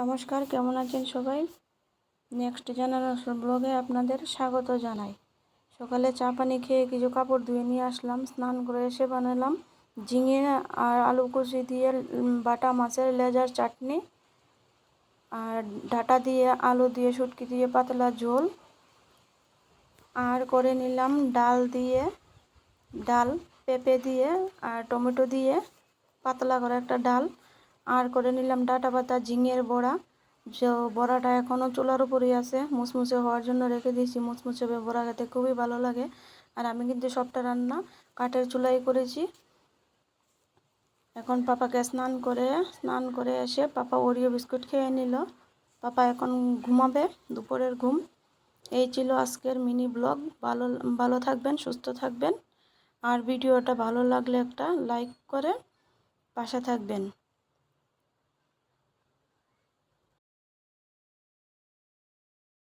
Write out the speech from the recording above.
নমস্কার, কেমন আছেন সবাই? নেক্সট জেনারেশন ব্লগে আপনাদের স্বাগত জানাই। সকালে চা পানি খেয়ে কিছু কাপড় ধুয়ে নিয়ে আসলাম, স্নান করে এসে বানালাম ঝিঙে আর আলু কুচি দিয়ে বাটা মাছের লেজার চাটনি আর ডাটা দিয়ে আলু দিয়ে শুটকি দিয়ে পাতলা ঝোল। আর করে নিলাম ডাল দিয়ে, ডাল পেঁপে দিয়ে আর টমেটো দিয়ে পাতলা করে একটা ডাল। আর করে নিলাম ডাটা পাতা, ঝিঙের বড়া। যে বড়াটা এখনও চুলার উপরেই আছে মুসমুসে হওয়ার জন্য রেখে দিয়েছি। হবে বড়া খেতে খুবই ভালো লাগে। আর আমি কিন্তু সবটা রান্না কাঠের চুলাই করেছি। এখন পাপাকে স্নান করে স্নান করে এসে পাপা ওরিও বিস্কুট খেয়ে নিল। পাপা এখন ঘুমাবে, দুপুরের ঘুম। এই ছিল আজকের মিনি ব্লগ। ভালো ভালো থাকবেন, সুস্থ থাকবেন। আর ভিডিওটা ভালো লাগলে একটা লাইক করে পাশে থাকবেন।